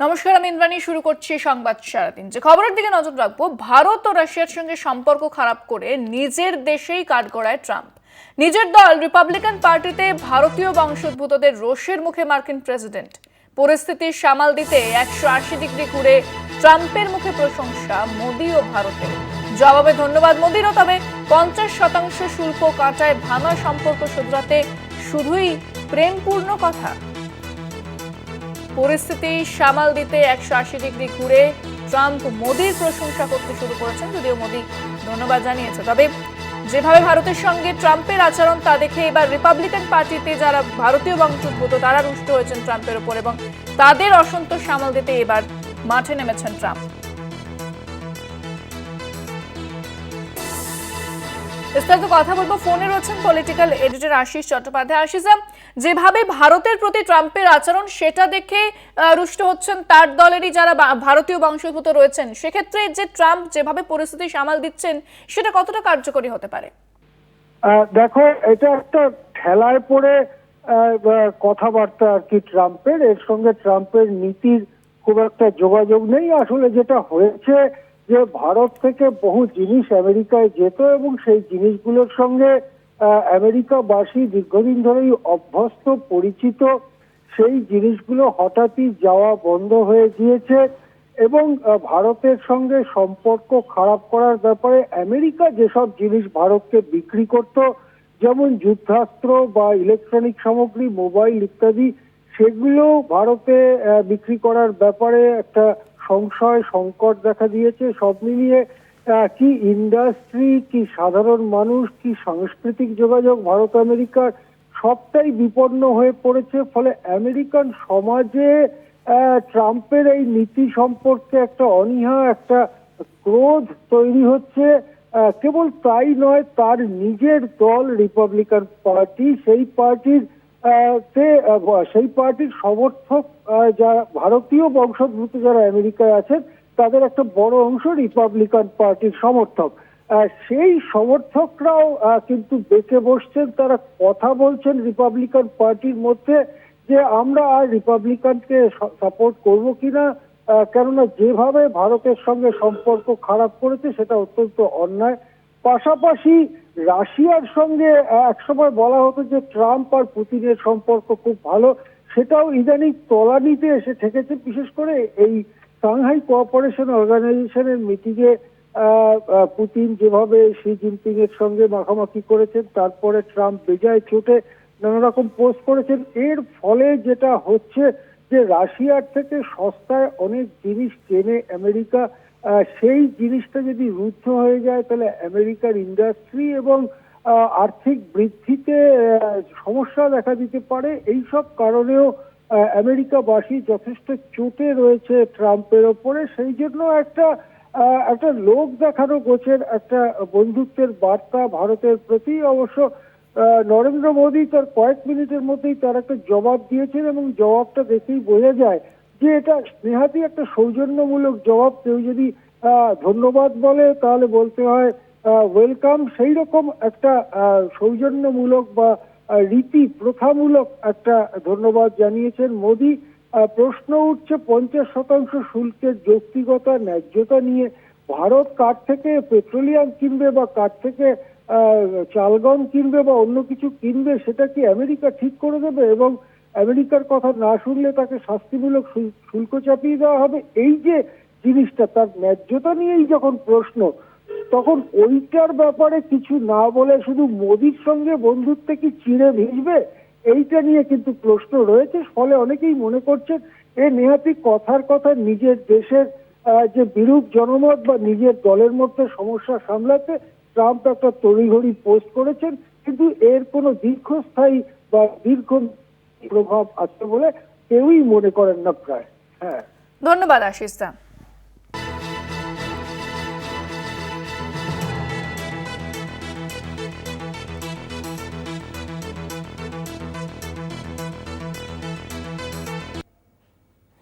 নমস্কার, আমি ইন্দ্রাণী। শুরু করছি সংবাদ সারাদিন। যে খবরের দিকে নজর রাখব, ভারত ও রাশিয়ার সঙ্গে সম্পর্ক খারাপ করে নিজের দেশেই কাঠগড়ায় ট্রাম্প। নিজের দল, রিপাবলিকান পার্টিতে ভারতীয় বংশোদ্ভূতদের রোষের মুখে মার্কিন প্রেসিডেন্ট। পরিস্থিতি সামাল দিতে একশো আশি ডিগ্রি ঘুরে ট্রাম্পের মুখে প্রশংসা মোদী ও ভারতের। জবাবে ধন্যবাদ মোদীরও, তবে পঞ্চাশ শতাংশ শুল্ক কাটায় ভাঙা সম্পর্ক শুধরাতে শুধুই প্রেমপূর্ণ কথা। পরিস্থিতি সামাল দিতে একশো আশি ডিগ্রি ঘুরে ট্রাম্প মোদির প্রশংসা করতে শুরু করেছেন, যদিও মোদি ধন্যবাদ জানিয়েছে। তবে যেভাবে ভারতের সঙ্গে ট্রাম্পের আচরণ, তা দেখে এবার রিপাবলিকান পার্টিতে যারা ভারতীয় বংশোদ্ভূত, তারা রুষ্ট হয়েছেন ট্রাম্পের উপর এবং তাদের অসন্তোষ সামাল দিতে এবার মাঠে নেমেছেন ট্রাম্প। বিস্তারিত কথা বলব। ফোনে রয়েছেন পলিটিক্যাল এডিটর আশিস চট্টোপাধ্যায়। আশিসা যেভাবে ভারতের প্রতি ট্রাম্পের আচরণ, সেটা দেখে রুষ্ট হচ্ছেন তার দলেরই যারা ভারতীয় বংশোদ্ভূত রয়েছেন, সেক্ষেত্রে যে ট্রাম্প যেভাবে পরিস্থিতি সামাল দিচ্ছেন, সেটা কতটা কার্যকরী হতে পারে? দেখো, এটা একটা ঠেলায় পড়ে কথাবার্তা আর কি ট্রাম্পের। এর সঙ্গে ট্রাম্পের নীতির খুব একটা যোগাযোগ নেই। আসলে যেটা হয়েছে যে ভারত থেকে বহু জিনিস আমেরিকায় যেত এবং সেই জিনিসগুলোর সঙ্গে আমেরিকাবাসী দীর্ঘদিন ধরেই অভ্যস্ত, পরিচিত, সেই জিনিসগুলো হঠাৎই যাওয়া বন্ধ হয়ে গিয়েছে এবং ভারতের সঙ্গে সম্পর্ক খারাপ করার ব্যাপারে আমেরিকা যেসব জিনিস ভারতকে বিক্রি করত, যেমন যুদ্ধাস্ত্র বা ইলেকট্রনিক সামগ্রী, মোবাইল ইত্যাদি সেগুলো ভারতে বিক্রি করার ব্যাপারে একটা সংশয়, সংকট দেখা দিয়েছে, সব মিলিয়ে কি ইন্ডাস্ট্রি কি সাধারণ মানুষ, কি সাংস্কৃতিক যোগাযোগ, ভারত আমেরিকার সবটাই বিপন্ন হয়ে পড়েছে, ফলে আমেরিকান সমাজে ট্রাম্পের এই নীতি সম্পর্কে একটা অনীহা, একটা ক্রোধ তৈরি হচ্ছে কেবল তাই নয়, তার নিজের দল রিপাবলিকান পার্টি সেই পার্টির সেই পার্টির সমর্থক যারা ভারতীয় বংশোদ্ভূত যারা আমেরিকায় আছেন, তাদের একটা বড় অংশ রিপাবলিকান পার্টির সমর্থক। সেই সমর্থকরাও কিন্তু বেঁচে বসছেন, তারা কথা বলছেন রিপাবলিকান পার্টির মধ্যে যে আমরা আর রিপাবলিকানকে সাপোর্ট করব কিনা কেননা যেভাবে ভারতের সঙ্গে সম্পর্ক খারাপ করেছে, সেটা অত্যন্ত অন্যায়। পাশাপাশি রাশিয়ার সঙ্গে একসময় বলা হতো যে ট্রাম্প আর পুতিনের সম্পর্ক খুব ভালো, সেটাও ইদানিং তলানিতে এসে ঠেকেছে, বিশেষ করে এই সাংহাই কোঅপারেশন অর্গানাইজেশনের মিটিংয়ে পুতিন যেভাবে শি জিনপিং এর সঙ্গে মাখামাখি করেছেন, তারপরে ট্রাম্প বেজায় চোটে নানা রকম পোস্ট করেছেন, এর ফলে যেটা হচ্ছে যে রাশিয়ার থেকে সস্তায় অনেক জিনিস কেনে আমেরিকা সেই জিনিসটা যদি রুদ্ধ হয়ে যায়, তাহলে আমেরিকার ইন্ডাস্ট্রি এবং আর্থিক বৃদ্ধিতে সমস্যা দেখা দিতে পারে। এই সব কারণেও আমেরিকাবাসী যথেষ্ট চোটে রয়েছে ট্রাম্পের ওপরে। সেই জন্য একটা একটা লোক দেখানো গোছের একটা বন্ধুত্বের বার্তা ভারতের প্রতি। অবশ্য নরেন্দ্র মোদী তার কয়েক মিনিটের মধ্যেই তার একটা জবাব দিয়েছেন এবং জবাবটা দেখেই বোঝা যায় যে এটা নেহাতি একটা সৌজন্যমূলক জবাব, কেউ যদি ধন্যবাদ বলে, তাহলে বলতে হয় ওয়েলকাম সেই রকম একটা সৌজন্যমূলক বা রীতি প্রথামূলক একটা ধন্যবাদ জানিয়েছেন মোদী। প্রশ্ন উঠছে, পঞ্চাশ শতাংশ শুল্কের যৌক্তিকতা, ন্যায্যতা নিয়ে ভারত কার থেকে পেট্রোলিয়াম কিনবে বা কার থেকে চালগম কিনবে বা অন্য কিছু কিনবে, সেটা কি আমেরিকা ঠিক করে দেবে? এবং আমেরিকার কথা না শুনলে তাকে শাস্তিমূলক শুল্ক চাপিয়ে দেওয়া হবে। এই যে জিনিসটা, তার ন্যায্যতা নিয়েই যখন প্রশ্ন, তখন ওইটার ব্যাপারে কিছু না বলে শুধু মোদির সঙ্গে বন্ধুত্বে কি চিড়ে ভিজবে? এইটা নিয়ে কিন্তু প্রশ্ন রয়েছে। ফলে অনেকেই মনে করছেন, এ নেহাতি কথার কথা নিজের দেশের যে বিরূপ জনমত বা নিজের দলের মধ্যে সমস্যা সামলাতে ট্রাম্প একটা তড়িঘড়ি পোস্ট করেছেন। কিন্তু এর কোনো দীর্ঘস্থায়ী বা দীর্ঘ প্রভাব আছে বলে কেউই মনে করেন না প্রায়। হ্যাঁ। ধন্যবাদ আশিস দা